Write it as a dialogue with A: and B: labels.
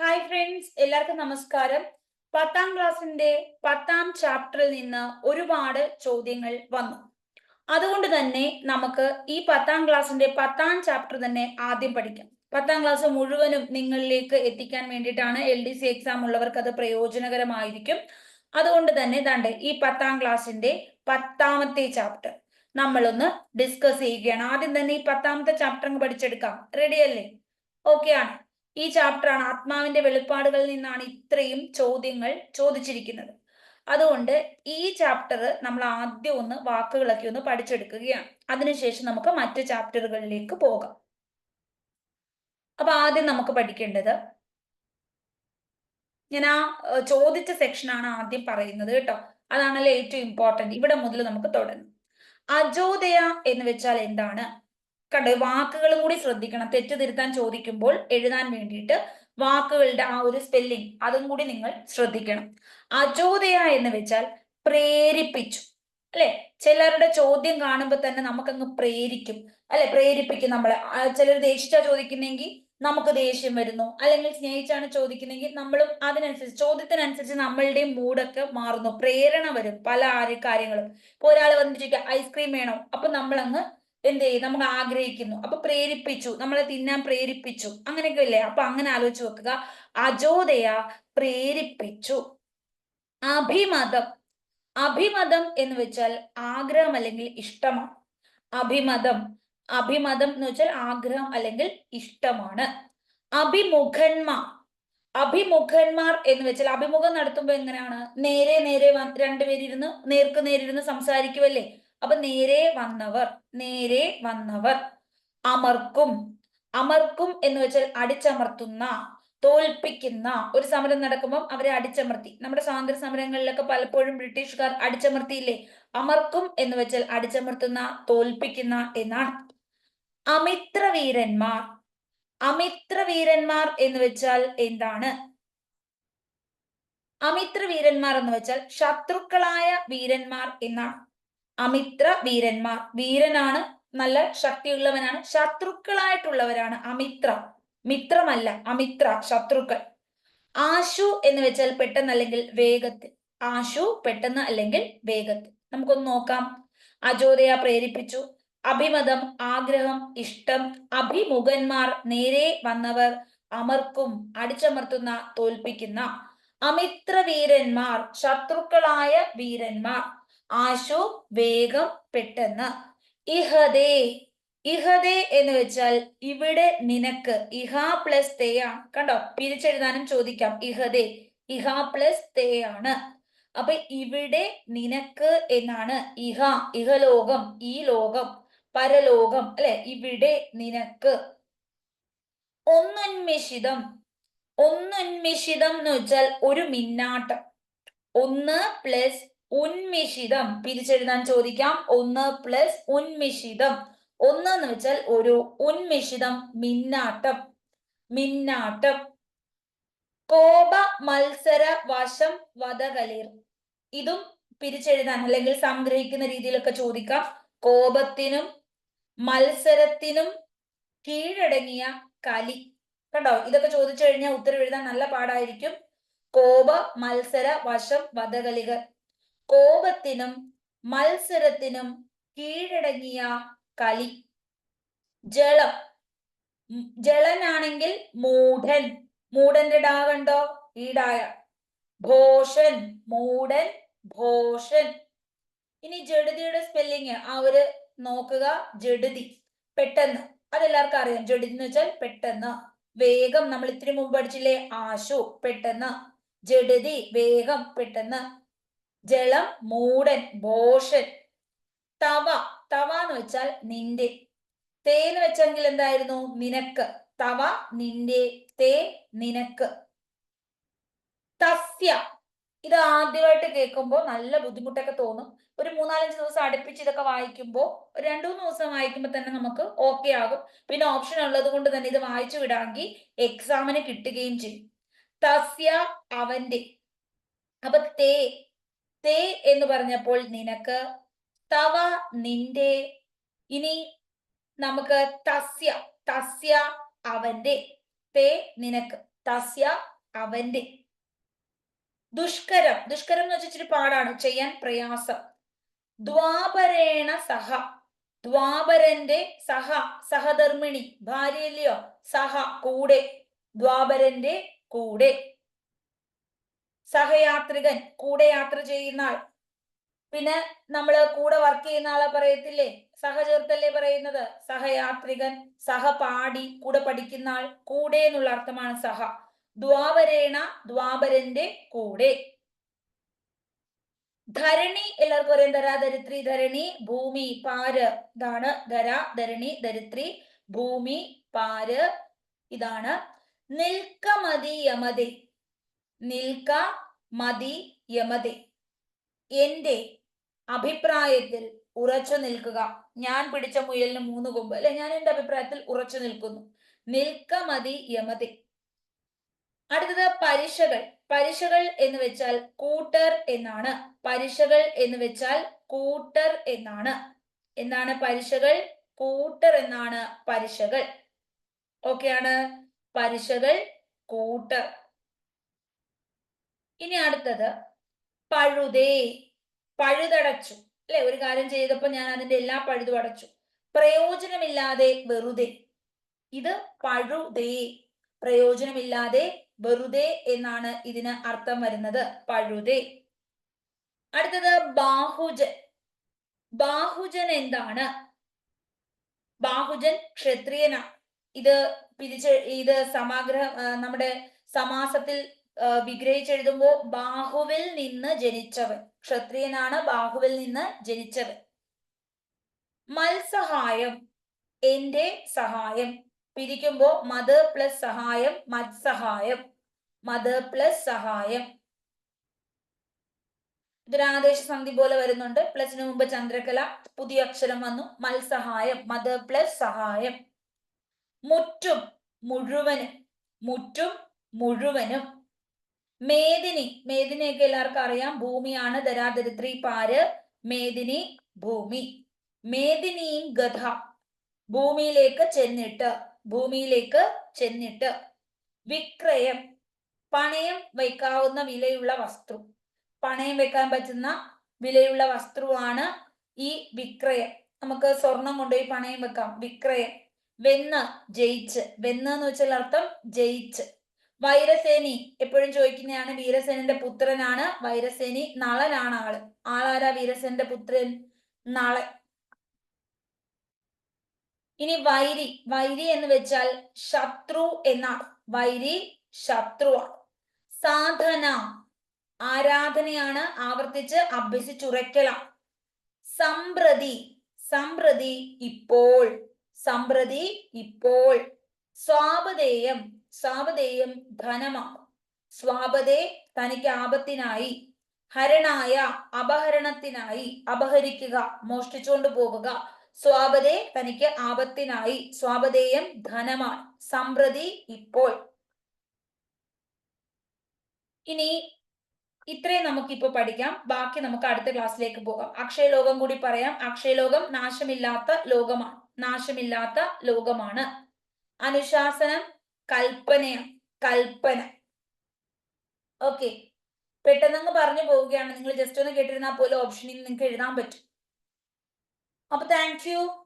A: Hi friends എല്ലാവർക്കും നമസ്കാരം. പത്താം ക്ലാസ്സിന്റെ പത്താം ചാപ്റ്ററിൽ നിന്ന് ഒരുപാട് ചോദ്യങ്ങൾ വന്നു. അതുകൊണ്ട് തന്നെ നമുക്ക് ഈ പത്താം ക്ലാസ്സിന്റെ പത്താം ചാപ്റ്റർ തന്നെ ആദ്യം പഠിക്കാം. പത്താം ക്ലാസ് മുഴുവനും നിങ്ങളിലേക്ക് എത്തിക്കാൻ വേണ്ടിയിട്ടാണ് എൽ ഡി സി എക്സാം ഉള്ളവർക്ക് അത് പ്രയോജനകരമായിരിക്കും. അതുകൊണ്ട് തന്നെ തണ്ട് ഈ പത്താം ക്ലാസ്സിന്റെ പത്താമത്തെ ചാപ്റ്റർ നമ്മളൊന്ന് ഡിസ്കസ് ചെയ്യുകയാണ്. ആദ്യം തന്നെ ഈ പത്താമത്തെ ചാപ്റ്റർ അങ്ങ് പഠിച്ചെടുക്കാം. റെഡിയല്ലേ ഓക്കെ ആണ്. ഈ ചാപ്റ്ററാണ് ആത്മാവിന്റെ വെളിപ്പാടുകളിൽ നിന്നാണ് ഇത്രയും ചോദ്യങ്ങൾ ചോദിച്ചിരിക്കുന്നത്. അതുകൊണ്ട് ഈ ചാപ്റ്റർ നമ്മൾ ആദ്യം ഒന്ന് വാക്കുകളൊക്കെ ഒന്ന് പഠിച്ചെടുക്കുകയാണ്. അതിനുശേഷം നമുക്ക് മറ്റ് ചാപ്റ്ററുകളിലേക്ക് പോകാം. അപ്പൊ ആദ്യം നമുക്ക് പഠിക്കേണ്ടത് ഞാൻ ആ ചോദിച്ച സെക്ഷനാണ് ആദ്യം പറയുന്നത് കേട്ടോ. അതാണല്ലോ ഏറ്റവും ഇമ്പോർട്ടന്റ് ഇവിടെ മുതൽ നമുക്ക് തുടങ്ങാം. അജോദയ എന്ന് വെച്ചാൽ എന്താണ്? കണ്ടോ? വാക്കുകളും കൂടി ശ്രദ്ധിക്കണം. തെറ്റ് തിരുത്താൻ ചോദിക്കുമ്പോൾ എഴുതാൻ വേണ്ടിയിട്ട് വാക്കുകളുടെ ആ ഒരു സ്പെല്ലിംഗ് അതും കൂടി നിങ്ങൾ ശ്രദ്ധിക്കണം. അചോദയ എന്ന് വെച്ചാൽ പ്രേരിപ്പിച്ചു. അല്ലെ? ചിലരുടെ ചോദ്യം കാണുമ്പോൾ തന്നെ നമുക്കങ്ങ് പ്രേരിക്കും. അല്ലെ? പ്രേരിപ്പിക്കും നമ്മളെ. ചിലർ ദേഷിച്ചാ ചോദിക്കുന്നെങ്കിൽ നമുക്ക് ദേഷ്യം വരുന്നു. അല്ലെങ്കിൽ സ്നേഹിച്ചാണ് ചോദിക്കുന്നെങ്കിൽ നമ്മളും അതിനനുസരിച്ച് ചോദ്യത്തിനനുസരിച്ച് നമ്മളുടെയും മൂഡൊക്കെ മാറുന്നു. പ്രേരണ വരും പല കാര്യങ്ങളും. ഇപ്പൊ ഒരാൾ വന്നിട്ട് ഐസ്ക്രീം വേണോ? അപ്പൊ നമ്മളങ്ങ് എന്ത് ചെയ്യും നമുക്ക് ആഗ്രഹിക്കുന്നു. അപ്പൊ പ്രേരിപ്പിച്ചു. നമ്മളെ തിന്നാൻ പ്രേരിപ്പിച്ചു. അങ്ങനെയൊക്കെ ഇല്ലേ അപ്പൊ അങ്ങനെ ആലോചിച്ച് വെക്കുക അജോദയ പ്രേരിപ്പിച്ചു. അഭിമതം. അഭിമതം എന്ന് വെച്ചാൽ ആഗ്രഹം അല്ലെങ്കിൽ ഇഷ്ടമാണ്. അഭിമതം. അഭിമതം എന്ന് വെച്ചാൽ ആഗ്രഹം അല്ലെങ്കിൽ ഇഷ്ടമാണ്. അഭിമുഖന്മാർ. അഭിമുഖന്മാർ എന്ന് വെച്ചാൽ അഭിമുഖം നടത്തുമ്പോൾ എങ്ങനെയാണ്? നേരെ നേരെ രണ്ടുപേരിരുന്ന് നേർക്ക് നേരിരുന്ന് സംസാരിക്കുമല്ലേ അപ്പൊ നേരെ വന്നവർ നേരെ വന്നവർ. അമർക്കും. അമർക്കും എന്ന് വെച്ചാൽ അടിച്ചമർത്തുന്ന തോൽപ്പിക്കുന്ന ഒരു സമരം നടക്കുമ്പോൾ അവരെ അടിച്ചമർത്തി. നമ്മുടെ സ്വാതന്ത്ര്യ സമരങ്ങളിലൊക്കെ പലപ്പോഴും ബ്രിട്ടീഷുകാർ അടിച്ചമർത്തിയില്ലേ? അമർക്കും എന്ന് വെച്ചാൽ അടിച്ചമർത്തുന്ന തോൽപ്പിക്കുന്ന എന്നാണ്. അമിത്ര വീരന്മാർ അമിത്ര വീരന്മാർ എന്ന് വെച്ചാൽ എന്താണ്? അമിത്ര വീരന്മാർ എന്ന് വെച്ചാൽ ശത്രുക്കളായ വീരന്മാർ എന്നാണ്. അമിത്ര വീരന്മാർ. വീരനാണ് നല്ല ശക്തിയുള്ളവനാണ് ശത്രുക്കളായിട്ടുള്ളവരാണ് അമിത്ര. മിത്രമല്ല അമിത്ര ശത്രുക്കൾ. ആശു എന്ന് വെച്ചാൽ പെട്ടെന്ന് അല്ലെങ്കിൽ വേഗത്തിൽ. ആശു പെട്ടെന്ന് അല്ലെങ്കിൽ വേഗത്തിൽ. നമുക്കൊന്ന് നോക്കാം. അജോദയ പ്രേരിപ്പിച്ചു. അഭിമതം ആഗ്രഹം ഇഷ്ടം അഭിമുഖന്മാർ നേരെ വന്നവർ അമർക്കും അടിച്ചമർത്തുന്ന തോൽപ്പിക്കുന്ന. അമിത്ര വീരന്മാർ ശത്രുക്കളായ വീരന്മാർ. ആശു വേഗം പെട്ടെന്ന് ഇഹദേ ഇഹദേ എന്ന് വെച്ചാൽ ഇവിടെ നിനക്ക് ഇഹ പ്ലസ് തേ ആണ്. കണ്ടോ? പിരിച്ചെഴുതാനും ചോദിക്കാം ഇഹദേ ഇഹ പ്ലസ് തേ ആണ്. അപ്പൊ ഇവിടെ നിനക്ക് എന്നാണ്? ഇഹ ഇഹലോകം ഈ ലോകം പരലോകം അല്ലെ? ഇവിടെ നിനക്ക്. ഒന്നുന്മിഷിതം ഒന്നുന്മിഷിതം എന്ന് വെച്ചാൽ ഒരു മിന്നാട്ടം. ഒന്ന് പ്ലസ് ഉന്മിഷിതം. പിരിച്ചെഴുതാൻ ചോദിക്കാം. ഒന്ന് പ്ലസ് ഉന്മിഷിതം. ഒന്ന് എന്ന് വെച്ചാൽ ഒരു ഉന്മിഷിതം. മിന്നാട്ടം. മിന്നാട്ടം. കോപ മത്സര വശം വധകലിർ. ഇതും പിരിച്ചെഴുതാൻ അല്ലെങ്കിൽ സംഗ്രഹിക്കുന്ന രീതിയിലൊക്കെ ചോദിക്കാം. കോപത്തിനും മത്സരത്തിനും കീഴടങ്ങിയ കലി. കണ്ടോ? ഇതൊക്കെ ചോദിച്ചു കഴിഞ്ഞാൽ ഉത്തരം എഴുതാൻ നല്ല പാടായിരിക്കും. കോപ മത്സര വശം വധകളികൾ കോപത്തിനും മത്സരത്തിനും കീഴടങ്ങിയ കലി ജളം. ജളനാണെങ്കിൽ മൂഢൻ. മൂടന്റെ ഡാ കണ്ടോ ഈടായ ഭോഷൻ. മൂടൻ ഭോഷൻ. ഇനി ജഡതിയുടെ സ്പെല്ലിങ് ആ ഒരു നോക്കുക. ജഡതി. പെട്ടെന്ന്. അതെല്ലാവർക്കും അറിയാം. ജഡതി എന്ന് വെച്ചാൽ പെട്ടെന്ന്. വേഗം. നമ്മൾ ഇത്തിരി മുമ്പ് പഠിച്ചില്ലേ? ആശു. പെട്ടെന്ന്. ജഡതി. വേഗം. പെട്ടെന്ന്. ജളം മൂടൻ ബോഷൻ തവ. തവ എന്ന് വെച്ചാൽ നിന്റെ. തേ എന്ന് വെച്ചെങ്കിൽ എന്തായിരുന്നു? നിനക്ക്. തവ നിന്റെ. തേ നിനക്ക്. തസ്യ. ഇത് ആദ്യമായിട്ട് കേൾക്കുമ്പോൾ നല്ല ബുദ്ധിമുട്ടൊക്കെ തോന്നും. ഒരു മൂന്നാലഞ്ച് ദിവസം അടുപ്പിച്ച് ഇതൊക്കെ വായിക്കുമ്പോൾ ഒരു രണ്ടു മൂന്ന് ദിവസം വായിക്കുമ്പോൾ തന്നെ നമുക്ക് ഓക്കെ ആകും. പിന്നെ ഓപ്ഷൻ ഉള്ളത് കൊണ്ട് തന്നെ ഇത് വായിച്ചു വിടാമെങ്കിൽ എക്സാമിന് കിട്ടുകയും ചെയ്യും. തസ്യ അവന്റെ. അപ്പൊ തേ. തേ എന്ന് പറഞ്ഞപ്പോൾ നിനക്ക് തവ നിന്റെ ഇനി നമുക്ക് തസ്യ തസ്യ അവന്റെ തേ നിനക്ക് തസ്യ അവന്റെ. ദുഷ്കരം ദുഷ്കരം എന്ന് വെച്ചിട്ട് പാടാണ് ചെയ്യാൻ പ്രയാസം. ദ്വാപരേണ സഹ ദ്വാപരന്റെ സഹ സഹധർമ്മിണി ഭാര്യയില്ലയോ സഹ കൂടെ. ദ്വാപരന്റെ കൂടെ. സഹയാത്രികൻ കൂടെ യാത്ര ചെയ്യുന്ന ആൾ. പിന്നെ നമ്മൾ കൂടെ വർക്ക് ചെയ്യുന്ന ആളെ പറയത്തില്ലേ? സഹചേർത്തല്ലേ പറയുന്നത്? സഹയാത്രികൻ സഹപാഠി കൂടെ പഠിക്കുന്ന ആൾ കൂടെ എന്നുള്ള അർത്ഥമാണ് സഹ. ദ്വാപരേണ ദ്വാപരന്റെ കൂടെ. ധരണി എല്ലാവർക്കും അറിയാം ധര ധരിത്രി ധരണി ഭൂമി പാര് ഇതാണ് ധര ധരണി ധരിത്രി ഭൂമി പാര് ഇതാണ്. നിൽക്കമതി യമതി. നിൽക്ക മതി യമതി. എന്റെ അഭിപ്രായത്തിൽ ഉറച്ചു നിൽക്കുക. ഞാൻ പിടിച്ച മുയലിന് മൂന്ന് കൊമ്പ്. അല്ലെ? ഞാൻ എന്റെ അഭിപ്രായത്തിൽ ഉറച്ചു നിൽക്കുന്നു. നിൽക്ക മതി യമതി. അടുത്തത് പരീക്ഷകൾ. പരീക്ഷകൾ എന്ന് വെച്ചാൽ കൂട്ടർ എന്നാണ്. പരീക്ഷകൾ എന്ന് വെച്ചാൽ കൂട്ടർ എന്നാണ്. എന്താണ് പരീക്ഷകൾ? കൂട്ടർ എന്നാണ് പരീക്ഷകൾ. ഓക്കെയാണ്. പരീക്ഷകൾ കൂട്ടർ. ഇനി അടുത്തത് പഴുതേ പഴുതടച്ചു. അല്ലെ? ഒരു കാര്യം ചെയ്തപ്പോ ഞാൻ അതിന്റെ എല്ലാ പഴുതും അടച്ചു. പ്രയോജനമില്ലാതെ വെറുതെ. ഇത് പഴുതേ പ്രയോജനമില്ലാതെ വെറുതെ എന്നാണ് ഇതിന് അർത്ഥം വരുന്നത്. പഴുതേ. അടുത്തത് ബാഹുജൻ. ബാഹുജൻ എന്താണ്? ബാഹുജൻ ക്ഷത്രിയനാണ്. ഇത് പിരിച്ച് ഇത് സമാഗ്രഹം നമ്മുടെ സമാസത്തിൽ വിഗ്രഹിച്ചെഴുതുമ്പോ ബാഹുവിൽ നിന്ന് ജനിച്ചവൻ. ക്ഷത്രിയനാണ് ബാഹുവിൽ നിന്ന് ജനിച്ചവൻ. മത്സഹായം എന്റെ സഹായം. പിരിക്കുമ്പോ മത് പ്ലസ് സഹായം മത്സഹായം. മത് പ്ലസ് സഹായം. ഇതൊരു ആദേശ സന്ധി പോലെ വരുന്നുണ്ട്. പ്ലസിന് മുമ്പ് ചന്ദ്രകല പുതിയ അക്ഷരം വന്നു. മത്സഹായം മത് പ്ലസ് സഹായം. മുറ്റും മുഴുവനും മുറ്റും മുഴുവനും. മേദിനി മേദിനിയൊക്കെ എല്ലാവർക്കും അറിയാം. ഭൂമിയാണ് ധരാധരിത്രി പാര് മേദിനി ഭൂമി. മേദിനിയും ഗഥ ഭൂമിയിലേക്ക് ചെന്നിട്ട് ഭൂമിയിലേക്ക് ചെന്നിട്ട്. വിക്രയം പണയം വയ്ക്കാവുന്ന വിലയുള്ള വസ്തു. പണയം വെക്കാൻ പറ്റുന്ന വിലയുള്ള വസ്തുവാണ് ഈ വിക്രയം. നമുക്ക് സ്വർണം കൊണ്ടുപോയി പണയം വെക്കാം വിക്രയം. വെന്ന് ജയിച്ച്. വെന്ന് എന്ന് വെച്ചാൽ അർത്ഥം ജയിച്ച്. വൈരസേനി. എപ്പോഴും ചോദിക്കുന്നതാണ് വീരസേനന്റെ പുത്രനാണ് വൈരസേനി നളനാണ് ആൾ. ആളാരാ വീരസേനന്റെ പുത്രൻ? നളൻ. ഇനി വൈരി. വൈരി എന്ന് വെച്ചാൽ ശത്രു എന്നാണ്. വൈരി ശത്രുവാണ്. സാധന. ആരാധനയാണ് ആവർത്തിച്ച് അഭ്യസിച്ചുറയ്ക്കലാണ്. സംപ്രതി സംപ്രതി ഇപ്പോൾ. സംപ്രതി ഇപ്പോൾ. സ്വാപതേയം. സ്വാപതേയം ധനമ സ്വാപതേ തനിക്ക് ആപത്തിനായി ഹരണായ അപഹരണത്തിനായി അപഹരിക്കുക മോഷ്ടിച്ചുകൊണ്ട് പോകുക സ്വാപതേ തനിക്ക് ആപത്തിനായി സ്വാപതേയം ധനമാണ്. സമ്പ്രതി ഇപ്പോൾ. ഇനി ഇത്രയും നമുക്കിപ്പോ പഠിക്കാം. ബാക്കി നമുക്ക് അടുത്ത ക്ലാസ്സിലേക്ക് പോകാം. അക്ഷയലോകം കൂടി പറയാം. അക്ഷയലോകം നാശമില്ലാത്ത ലോകമാണ്. നാശമില്ലാത്ത ലോകമാണ്. അനുശാസനം കൽപ്പനയാണ് കൽപ്പന. ഓക്കെ പെട്ടെന്നങ്ങ് പറഞ്ഞു പോവുകയാണ്. നിങ്ങൾ ജസ്റ്റ് ഒന്ന് കേട്ടിരുന്നാൽ പോലും ഓപ്ഷനിൽ നിങ്ങൾക്ക് എഴുതാൻ പറ്റും. അപ്പൊ താങ്ക് യു